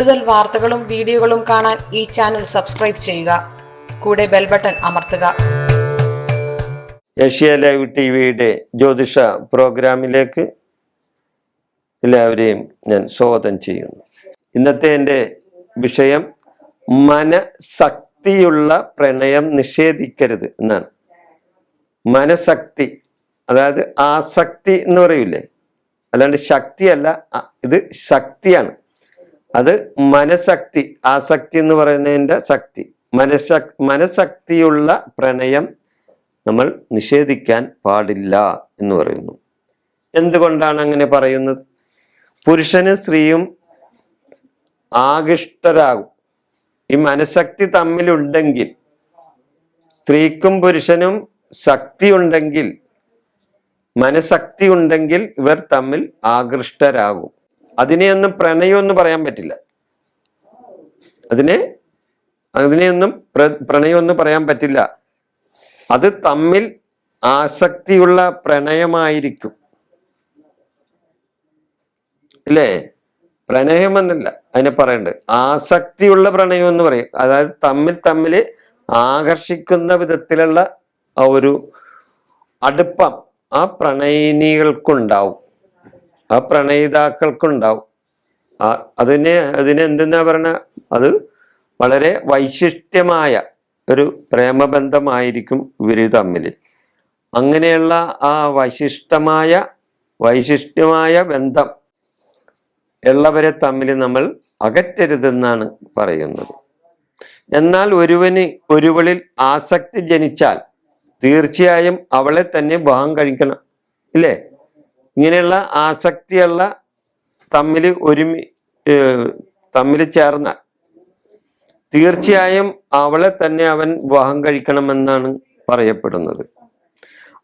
കൂടുതൽ വാർത്തകളും വീഡിയോകളും കാണാൻ ഈ ചാനൽ സബ്സ്ക്രൈബ് ചെയ്യുക. കൂടെ ബെൽ ബട്ടൺ അമർത്തുക. ഏഷ്യ ലൈവ് ടി വിയുടെ ജ്യോതിഷ പ്രോഗ്രാമിലേക്ക് എല്ലാവരെയും ഞാൻ സ്വാഗതം ചെയ്യുന്നു. ഇന്നത്തെ എന്റെ വിഷയം മനശക്തിയുള്ള പ്രണയം നിഷേധിക്കരുത് എന്നാണ്. മനശക്തി അതായത് ആസക്തി എന്ന് പറയൂലേ? അല്ലാണ്ട് ശക്തിയല്ല ഇത് ശക്തിയാണ്. അത് മനശക്തി ആസക്തി എന്ന് പറയുന്നതിന്റെ ശക്തി. മനശക് മനശക്തിയുള്ള പ്രണയം നമ്മൾ നിഷേധിക്കാൻ പാടില്ല എന്ന് പറയുന്നു. എന്തുകൊണ്ടാണ് അങ്ങനെ പറയുന്നത്? പുരുഷനും സ്ത്രീയും ആകൃഷ്ടരാകും. ഈ മനഃശക്തി തമ്മിലുണ്ടെങ്കിൽ സ്ത്രീക്കും പുരുഷനും ശക്തി ഉണ്ടെങ്കിൽ ഉണ്ടെങ്കിൽ ഇവർ തമ്മിൽ ആകൃഷ്ടരാകും. അതിനെയൊന്നും പ്രണയം എന്ന് പറയാൻ പറ്റില്ല. അതിനെ അതിനെയൊന്നും പ്ര- പ്രണയം എന്ന് പറയാൻ പറ്റില്ല. അത് തമ്മിൽ ആസക്തിയുള്ള പ്രണയമായിരിക്കും. ഇല്ലേ? പ്രണയമെന്നല്ല അതിനെ പറയണ്ട്. ആസക്തിയുള്ള പ്രണയം എന്ന് പറയും. അതായത് തമ്മിൽ തമ്മിൽ ആകർഷിക്കുന്ന വിധത്തിലുള്ള ആ ഒരു അടുപ്പം ആ പ്രണയിനികൾക്കുണ്ടാവും. ആ പ്രണയിതാക്കൾക്കുണ്ടാവും. അതിനെ അതിനെന്തെന്നാ പറഞ്ഞ? അത് വളരെ വൈശിഷ്ട്യമായ ഒരു പ്രേമബന്ധമായിരിക്കും ഇവർ തമ്മിൽ അങ്ങനെയുള്ള ആ വൈശിഷ്ടമായ വൈശിഷ്ട്യമായ ബന്ധം ഉള്ളവരെ തമ്മിൽ നമ്മൾ അകറ്റരുതെന്നാണ് പറയുന്നത്. എന്നാൽ ഒരുവന് ഒരുവളിൽ ആസക്തി ജനിച്ചാൽ തീർച്ചയായും അവളെ തന്നെ വിവാഹം കഴിക്കണം ഇല്ലേ? ഇങ്ങനെയുള്ള ആസക്തിയുള്ള തമ്മിൽ ഒരുമി തമ്മിൽ ചേർന്ന തീർച്ചയായും അവളെ തന്നെ അവൻ വിവാഹം കഴിക്കണമെന്നാണ് പറയപ്പെടുന്നത്.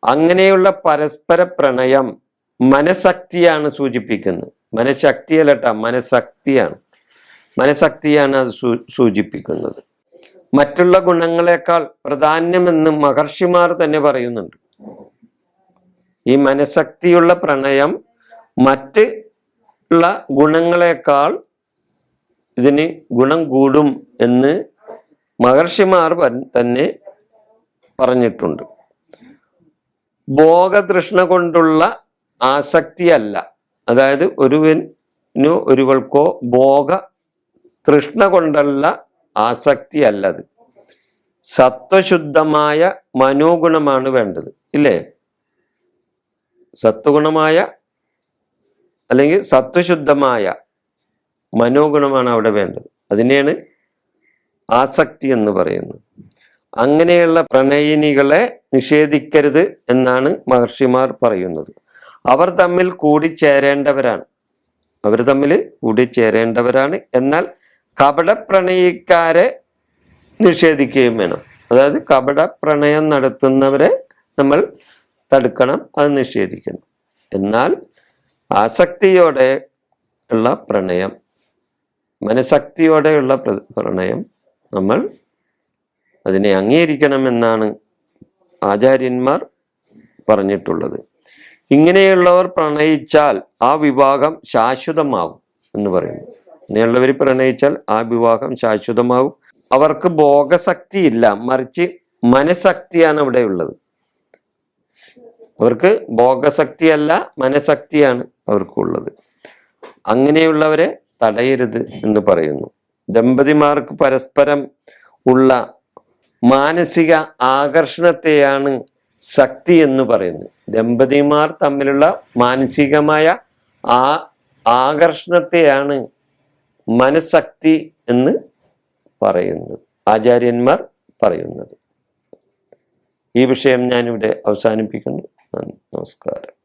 അങ്ങനെയുള്ള പരസ്പര പ്രണയം മനഃശക്തിയാണ് സൂചിപ്പിക്കുന്നത്. മനഃശക്തിയല്ലട്ട മനഃശക്തിയാണ്. മനഃശക്തിയാണ് അത് സൂചിപ്പിക്കുന്നത്. മറ്റുള്ള ഗുണങ്ങളെക്കാൾ പ്രാധാന്യമെന്ന് മഹർഷിമാർ തന്നെ പറയുന്നുണ്ട്. ഈ മനഃശക്തിയുള്ള പ്രണയം മറ്റ് ഉള്ള ഗുണങ്ങളെക്കാൾ ഇതിന് ഗുണം കൂടും എന്ന് മഹർഷിമാർ തന്നെ പറഞ്ഞിട്ടുണ്ട്. ഭോഗതൃഷ്ണ കൊണ്ടുള്ള ആസക്തിയല്ല. അതായത് ഒരുവനു ഒരുവൾക്കോ ഭോഗ തൃഷ്ണ കൊണ്ടുള്ള ആസക്തി അല്ലത് സത്വശുദ്ധമായ മനോഗുണമാണ് വേണ്ടത്. ഇല്ലേ? സത്വഗുണമായ അല്ലെങ്കിൽ സത്വശുദ്ധമായ മനോഗുണമാണ് അവിടെ വേണ്ടത്. അതിനെയാണ് ആസക്തി എന്ന് പറയുന്നത്. അങ്ങനെയുള്ള പ്രണയിനികളെ നിഷേധിക്കരുത് എന്നാണ് മഹർഷിമാർ പറയുന്നത്. അവർ തമ്മിൽ കൂടിച്ചേരേണ്ടവരാണ്. അവർ തമ്മിൽ കൂടിച്ചേരേണ്ടവരാണ്. എന്നാൽ കപട പ്രണയിക്കാരെ നിഷേധിക്കുകയും വേണം. അതായത് കപട പ്രണയം നടത്തുന്നവരെ നമ്മൾ തടുക്കണം അത് നിഷേധിക്കുന്നു. എന്നാൽ ആസക്തിയോടെ ഉള്ള പ്രണയം മനഃശക്തിയോടെയുള്ള പ്ര- പ്രണയം നമ്മൾ അതിനെ അംഗീകരിക്കണമെന്നാണ് ആചാര്യന്മാർ പറഞ്ഞിട്ടുള്ളത്. ഇങ്ങനെയുള്ളവർ പ്രണയിച്ചാൽ ആ വിവാഹം ശാശ്വതമാകും എന്ന് പറയുന്നു. ഇങ്ങനെയുള്ളവർ പ്രണയിച്ചാൽ ആ വിവാഹം ശാശ്വതമാകും അവർക്ക് ഭോഗശക്തി ഇല്ല മറിച്ച് മനഃശക്തിയാണ് അവിടെ ഉള്ളത്. അവർക്ക് ഭോഗശക്തിയല്ല മനഃശക്തിയാണ് അവർക്കുള്ളത്. അങ്ങനെയുള്ളവരെ തടയരുത് എന്ന് പറയുന്നു. ദമ്പതിമാർക്ക് പരസ്പരം ഉള്ള മാനസിക ആകർഷണത്തെയാണ് ശക്തി എന്ന് പറയുന്നത്. ദമ്പതിമാർ തമ്മിലുള്ള മാനസികമായ ആ ആകർഷണത്തെയാണ് മനഃശക്തി എന്ന് പറയുന്നത്. ആചാര്യന്മാർ പറയുന്നത്. ഈ വിഷയം ഞാനിവിടെ അവസാനിപ്പിക്കുന്നു. നന്ദി. നമസ്കാരം.